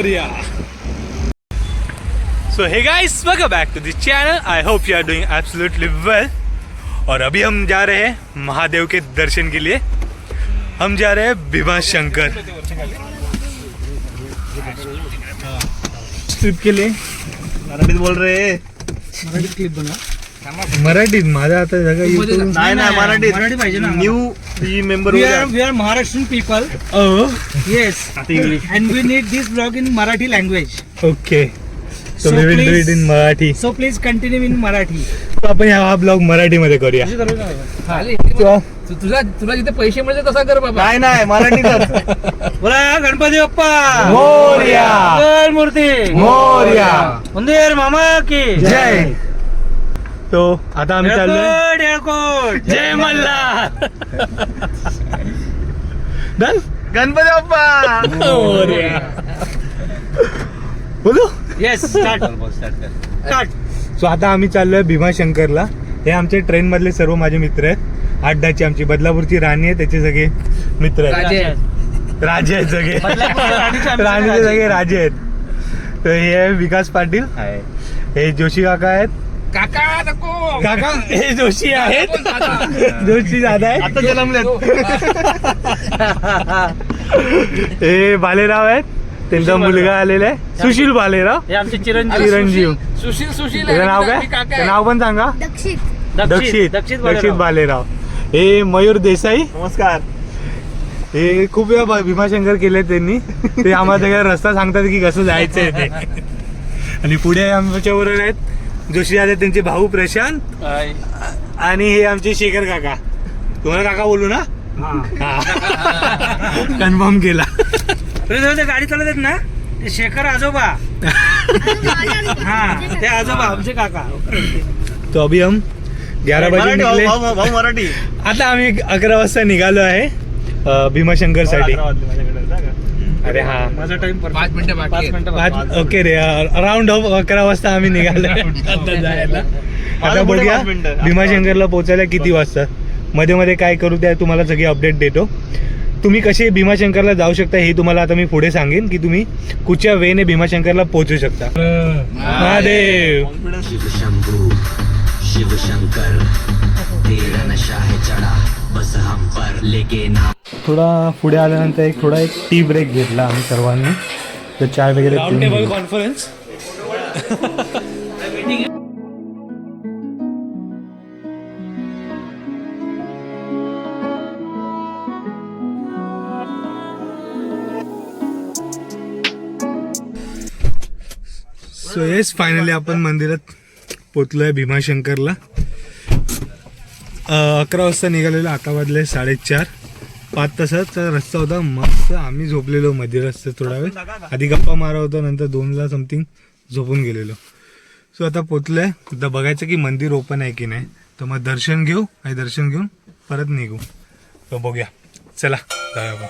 Morya so hey guys welcome back to this channel I hope you are doing absolutely well और अभी हम जा रहे हैं महादेव के दर्शन के लिए। हम जा रहे हैं भीमा शंकर। ट्रिप के लिए। मराठीत बोल रे मराठी क्लिप मराठीत माझा आता YouTube- नाही नाही मराठी मराठीत पाहिजे ना new he member we are we are Maharashtrian people Oh, yes English and we need this blog in Marathi language okay so So we will do please- it in Marathi so please continue in Marathi So आपण हा blog मराठीमध्ये करूया. So, तु- तुला तुला जिथे पैसे मिळते तसा कर बाबा. नाही नाही मराठीतच. बोला गणपती बाप्पा. मोरया. मंगल मूर्ती. मोरया. मंदिर मामा की. जय. तो आता आम्ही येळकोट जय मल्हार डन? गणपती बाप्पा. बोलू? येस स्टार्ट स्टार्ट सो आता आम्ही चाललोय भीमाशंकरला. हे आमचे ट्रेन मधले सर्व माझे मित्र आहेत. अड्डाची आमची बदलापूरची राणी आहे त्याचे सगळे मित्र आहेत. राजे. राजे आहेत सगळे. राणीचे. सगळे राजे आहेत. तर हे आहे विकास पाटील. हे जोशी काका आहेत. काका नको. काका हे जोशी आहेत. जोशी दादा आहेत. आता जन्मलेत. हे बालेराव आहेत. त्यांचा मुलगा आलेला आहे. सुशील बालेराव. हे आमचे चिरंजीव. चिरंजीव. सुशील. सुशील त्याचं नाव काय? त्याचं. नाव पण सांगा. दक्षित. दक्षित दक्षित. दक्षित बालेराव. हे मयूर देसाई. नमस्कार. हे खूप वेळा भीमाशंकर केले त्यांनी. ते आम्हाला सगळ्या रस्ता सांगतात की कसं जायचंय ते. आणि पुढे आमच्या बरोबर आहेत जोशी दादा त्यांचे भाऊ प्रशांत आणि हे आमचे शेखर काका. तुम्हाला काका बोलू ना? कन्फर्म केला. ते गाडी चालवत आहेत ना? ते शेखर आजोबा. हा ते आजोबा आमचे काका. तो अभी हम ग्यारह बजे मराठी भाऊ निघले भाऊ भाऊ मराठी. आता आम्ही अकरा वाजता निघालो आहे अ, भीमाशंकरसाठी अकरा वाजले माझ्याकडे. जा का? अरे हा. माझा टाइम पाच मिनिटं बाकी पाच आहेत. मिनिटं पाच. ओके रे अराउंड ऑफ अकरा वाजता आम्ही निघालो. आता जायला. आता माझं पुढे बघूया पाच मिनिटं. भीमाशंकरला पोहोचायला किती वाजता? मध्ये मध्ये काय करू त्या तुम्हाला सगळी अपडेट देतो. तुम्ही कसे भीमाशंकरला जाऊ शकता हे तुम्हाला आता मी पुढे सांगेन की तुम्ही कुठच्या वेने भीमाशंकरला पोहोचू शकता. महादेव. शिव शंभू शिव शंकर तेरा नशा है चढ़ा बस हम पर लेके नाम। थोडा पुढे आल्यानंतर एक थोडा एक टी ब्रेक घेतला आम्ही सर्वांनी. तर चाय वगैरे. कॉन्फरन्स सो येस फायनली आपण मंदिरात पोचलोय भीमाशंकरला. अकरा वाजता निघालेलो आता वाजले साडेचार. पाच तासाचा रस्ता होता मस्त. आम्ही झोपलेलो मध्ये रस्त्यात थोडा वेळ. आधी गप्पा मारा होता नंतर दोनला समथिंग झोपून गेलेलो. सो आता पोचलोय आता बघायचं की मंदिर ओपन आहे की नाही. तर मग दर्शन घेऊ आणि दर्शन घेऊन परत निघू. तर बघूया. चला जाऊया आपण.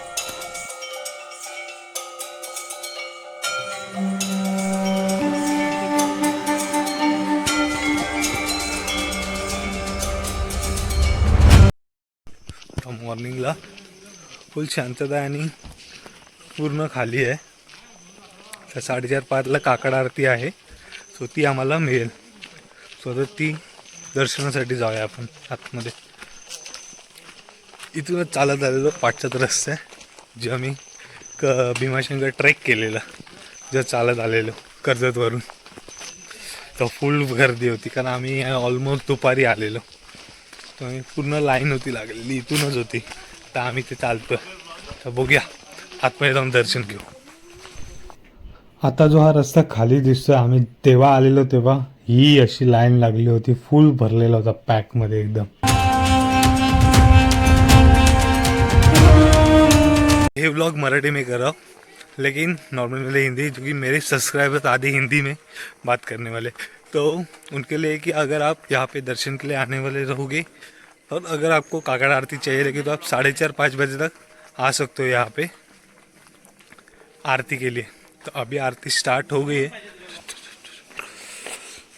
मॉर्निंगला फुल शांतता आहे आणि पूर्ण खाली आहे. तर साडेचार पाचला काकड आरती आहे. सो ती आम्हाला मिळेल. सो तर ती दर्शनासाठी जाऊया आपण आतमध्ये. इथूनच चालत आलेलो पाठचाच रस्ता. आहे जे आम्ही क भीमाशंकर ट्रेक केलेला जे चालत आलेलो कर्जतवरून. तर फुल गर्दी होती कारण आम्ही ऑलमोस्ट दुपारी आलेलो. तर आम्ही पूर्ण लाईन होती लागलेली इथूनच होती. तर आम्ही ते चालतोय तर बघूया. आतमध्ये जाऊन दर्शन घेऊ. आता जो हा रस्ता खाली दिसतोय आम्ही तेव्हा आलेलो तेव्हा ही अशी लाईन लागली होती. फुल भरलेला होता पॅक मध्ये एकदम. ये व्लॉग मराठी में कर. रहा हूँ लेकिन नॉर्मल वाले हिंदी क्योंकि मेरे सब्सक्राइबर्स आधे हिंदी में बात करने वाले. तो उनके लिए कि अगर आप यहाँ पे दर्शन के लिए आने वाले रहोगे और अगर आपको काकड़ आरती चाहिए लगी तो आप साढ़े चार पाँच बजे तक आ सकते हो यहाँ पे आरती के लिए। तो अभी आरती स्टार्ट हो गई है।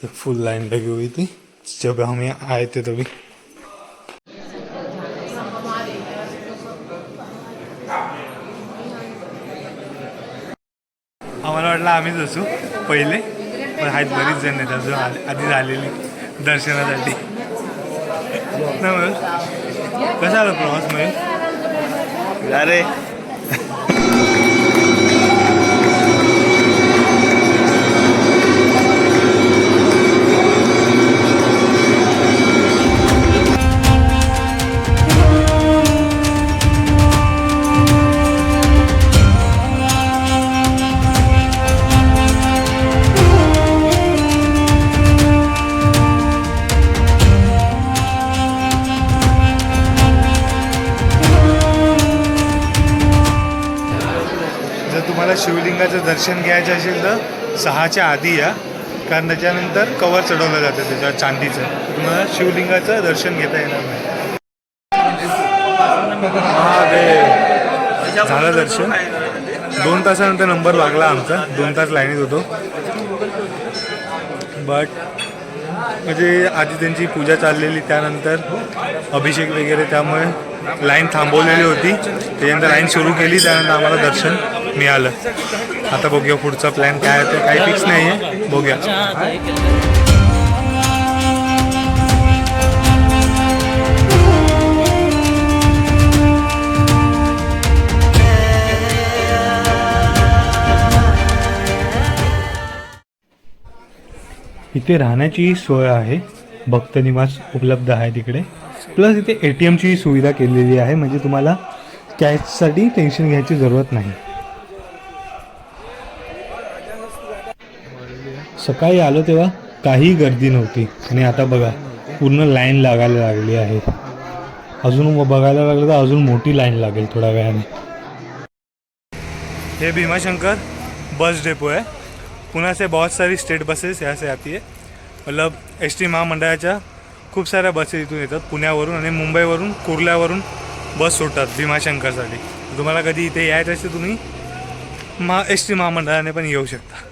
तो फुल लाइन लगी हुई थी। जब हम यहाँ आए थे तभी। आम्हाला वाटलं आम्हीच असू पहिले. पण आहेत बरीच जण आहेत अजून आले- आधी झालेली दर्शनासाठी. ना मयूर कसा आला प्रवास मयूर अरे जर तुम्हाला शिवलिंगाचं दर्शन घ्यायचं असेल तर सहाच्या आधी या. कारण त्याच्यानंतर कवर चढवलं जातं त्याच्यावर चांदीचं. तुम्हाला शिवलिंगाचं दर्शन घेता येणार नाही. झालं दर्शन. दोन तासानंतर नंबर लागला आमचा. दोन तास लाईनीत होतो. बट म्हणजे आधी त्यांची पूजा चाललेली त्यानंतर अभिषेक वगैरे त्यामुळे लाईन थांबवलेली होती. त्याच्यानंतर लाईन सुरू केली त्यानंतर आम्हाला दर्शन. मिळालं. आता बघूया पुढचा प्लॅन काय आहे ते. काही फिक्स नाही आहे बघूया. इथे राहण्याची सोय आहे. भक्त निवास उपलब्ध आहे तिकडे. प्लस इथे ए टी एमची सुविधा केलेली आहे. म्हणजे तुम्हाला कॅशसाठी टेन्शन घ्यायची जरूरत नाही. सकाळी आलो तेव्हा काही गर्दी नव्हती. आणि आता बघा पूर्ण लाईन लागायला लागली आहे. अजून बघायला लागलं तर अजून मोठी लाईन लागेल थोड्या वेळाने. हे भीमाशंकर बस डेपो आहे. पुणे से बहुत सारी स्टेट बसेस ह्या से आती है मतलब एस टी महामंडळाच्या खूप साऱ्या बसेस इथून येतात. पुण्यावरून आणि मुंबईवरून कुर्ल्यावरून बस सोडतात भीमाशंकरसाठी. तुम्हाला कधी इथे यायचं असेल तुम्ही महा एस टी महामंडळाने पण येऊ शकता.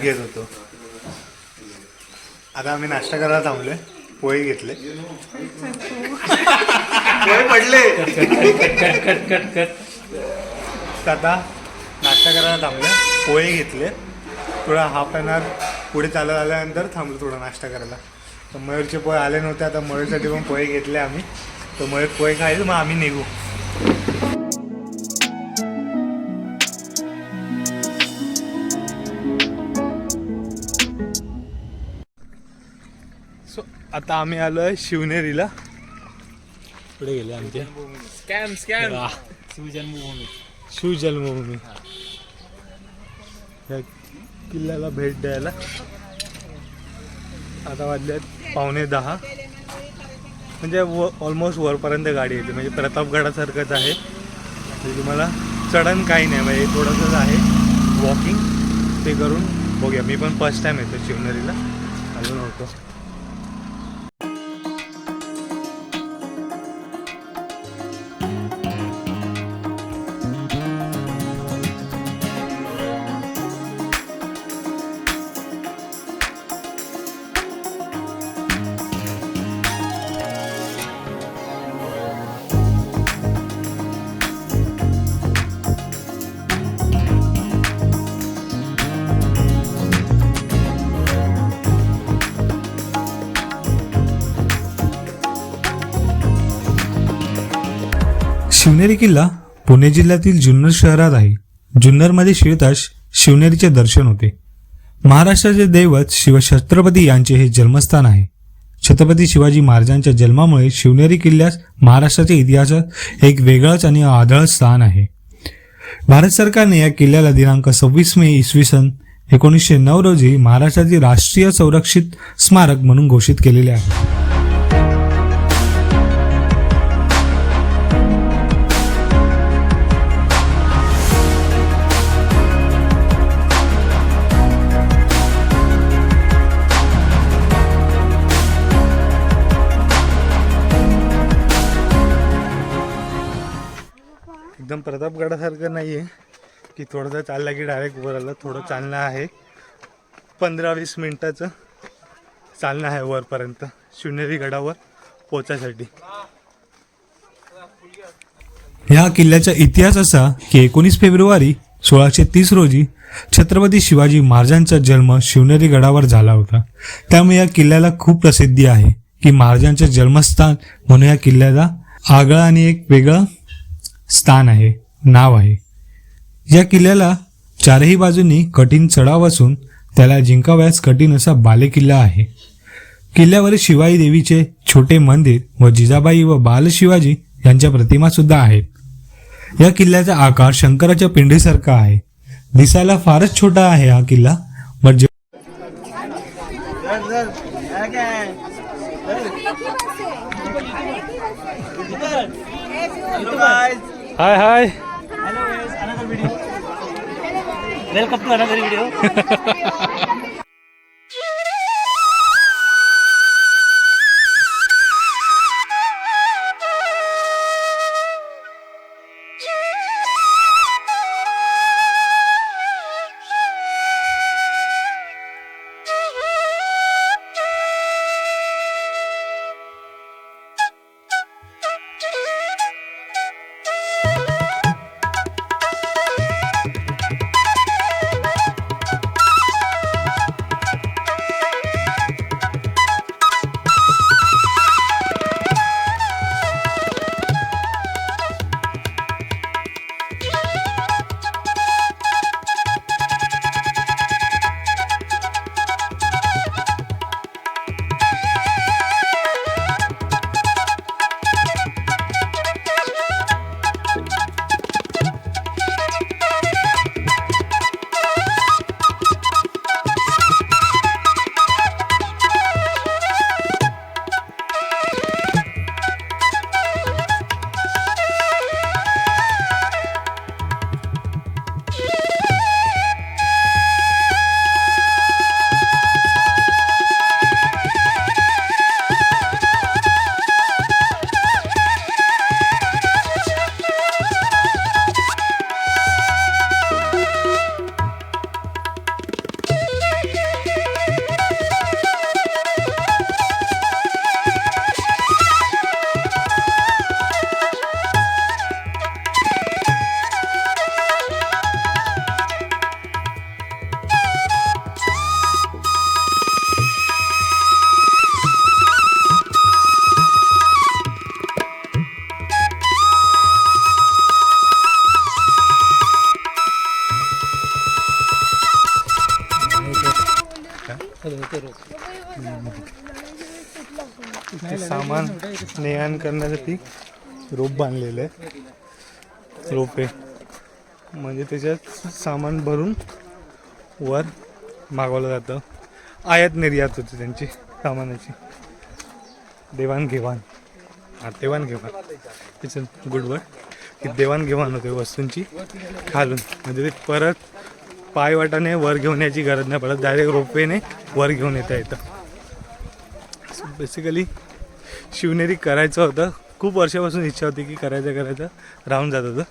घेत होतो. आता आम्ही नाश्ता करायला थांबलोय. पोहे घेतले. पोहे पडले. तर आता नाश्ता करायला थांबले पोहे घेतले. थोडा हाफ अन आवर पुढे चालत आल्यानंतर थांबलो थोडा नाश्ता करायला. तर मयूरचे पोहे आले नव्हते आता मयूरसाठी पण पोहे घेतले आम्ही. तर मयूर पोहे खायचं मग आम्ही निघू. आता आम्ही आलो आहे शिवनेरीला. पुढे गेले आमचे. स्कॅम स्कॅम वाह. शिवजन्मभूमी. या किल्ल्याला भेट द्यायला. आता वाजल्यात पावणे दहा. म्हणजे व ऑलमोस्ट वरपर्यंत गाडी येते. म्हणजे प्रतापगडासारखंच आहे. म्हणजे तुम्हाला चढण काही नाही. म्हणजे थोडंसंच आहे वॉकिंग ते करून बघूया. मी पण फर्स्ट टाईम येतो शिवनेरीला. अजून होतो शिवनेरी किल्ला पुणे जिल्ह्यातील जुन्नर शहरात आहे. जुन्नरमध्ये शिरताच शिवनेरीचे दर्शन होते. महाराष्ट्राचे दैवत शिवछत्रपती यांचे हे जन्मस्थान आहे. छत्रपती शिवाजी महाराजांच्या जन्मामुळे शिवनेरी किल्ल्यास महाराष्ट्राच्या इतिहासात एक वेगळंच आणि आदळ स्थान आहे. भारत सरकारने या किल्ल्याला दिनांक सव्वीस मे इसवी सन एकोणीसशे नऊ रोजी महाराष्ट्रातील राष्ट्रीय संरक्षित स्मारक म्हणून घोषित केलेले आहे. प्रतापगडासारखं नाही आहे की थोडंसं चाललं की डायरेक्ट वर आलं थोडं चालणं आहे. पंधरा वीस मिनटाचं चालणं आहे वरपर्यंत. शिवनेरी गडावर पोचायसाठी ह्या किल्ल्याचा इतिहास असा की एकोणीस फेब्रुवारी सोळाशे तीस रोजी छत्रपती शिवाजी महाराजांचा जन्म शिवनेरी गडावर झाला होता. त्यामुळे या किल्ल्याला खूप प्रसिद्धी आहे की महाराजांचे जन्मस्थान म्हणून या किल्ल्याला आगळा आणि एक वेगळं स्थान आहे नाव आहे. या किल्ल्याला चारही बाजूंनी कठीण चढाव असून त्याला जिंकावयास कठीण असा बालेकिल्ला आहे. किल्ल्यावर शिवाई देवीचे छोटे मंदिर व जिजाबाई व बाल शिवाजी यांच्या प्रतिमा सुद्धा आहेत. या किल्ल्याचा आकार शंकराच्या पिंडीसारखा आहे. दिसायला फारच छोटा आहे हा किल्ला Hi, hi. Hello, guys. Another video. Welcome to another video. नेहान करण्यासाठी रोप बांधलेलं आहे. रोपे. म्हणजे त्याच्यात सामान भरून वर मागवलं जातं. आयात निर्यात होती त्यांची सामानाची. देवाणघेवाण. हा देवाणघेवाण. त्याच्यात गुडवर की देवाणघेवाण होते वस्तूंची खालून. म्हणजे ते परत पायवाटाने वर घेऊन यायची गरज नाही पडत. डायरेक्ट रोपेने वर घेऊन येता येतं. बेसिकली शिवनेरी करायचं होतं. खूप वर्षापासून इच्छा होती की करायचं करायचं. राहून जात होतं.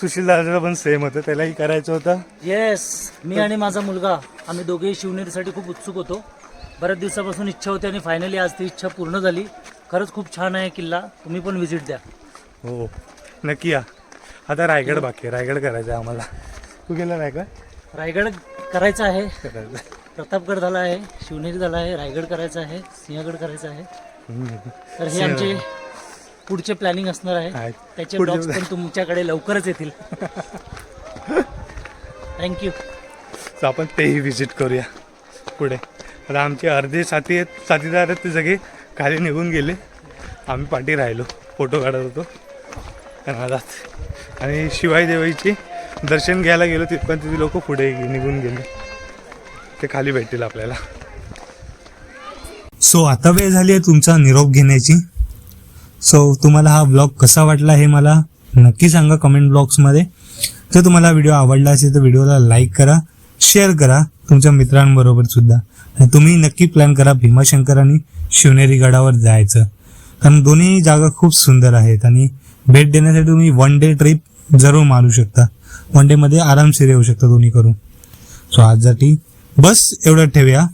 सुशील दादाचं पण सेम होतं. त्यालाही करायचं होतं. येस मी आणि माझा मुलगा आम्ही दोघेही शिवनेरीसाठी खूप उत्सुक होतो. बऱ्याच दिवसापासून इच्छा होती आणि फायनली आज ती इच्छा पूर्ण झाली. खरंच खूप छान आहे किल्ला. तुम्ही पण व्हिजिट द्या. हो. नक्की या. आता रायगड बाकी आहे. रायगड करायचं आहे आम्हाला. तू गेला नाही का? रायगड करायचा आहे. करायचं आहे. प्रतापगड झाला आहे शिवनेरी झाला आहे रायगड करायचा आहे सिंहगड करायचा आहे. तर हे आमचे पुढचे प्लॅनिंग असणार आहे. त्याचे ब्लॉग्स पण तुमच्याकडे लवकरच येतील. थँक्यू तर आपण तेही विजिट करूया. पुढे. आता आमचे अर्धे साथी आहेत साथीदार आहेत ते सगळे खाली निघून गेले. आम्ही पाठी राहिलो फोटो काढत होतो. कनाडात आणि शिवाई देवीचे दर्शन घ्यायला गेलो ती लोक पुढे निघून गेले. ते खाली भेटतील आपल्याला. सो आता वेळ झाली आहे तुमचा निरोप घेण्याची. सो तुम्हाला हा ब्लॉग कसा वाटला हे मला नक्की सांगा कमेंट बॉक्समध्ये जर तुम्हाला व्हिडिओ आवडला असेल तर व्हिडिओला लाईक करा शेअर करा तुमच्या मित्रांबरोबर सुद्धा. आणि तुम्ही नक्की प्लॅन करा भीमाशंकर आणि शिवनेरी गडावर जायचं. कारण दोन्ही जागा खूप सुंदर आहेत आणि भेट देण्यासाठी तुम्ही वन डे ट्रिप जरूर मारू शकता. वन डेमध्ये आरामशीर येऊ शकता दोन्ही करून सो आजसाठी बस एवढं ठेवूया.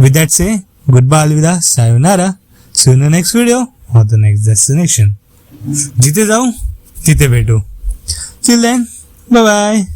With that say goodbye अलविदा. Sayonara. See in next video or the next destination जिथे जाऊ तिथे भेटू. Chill then bye bye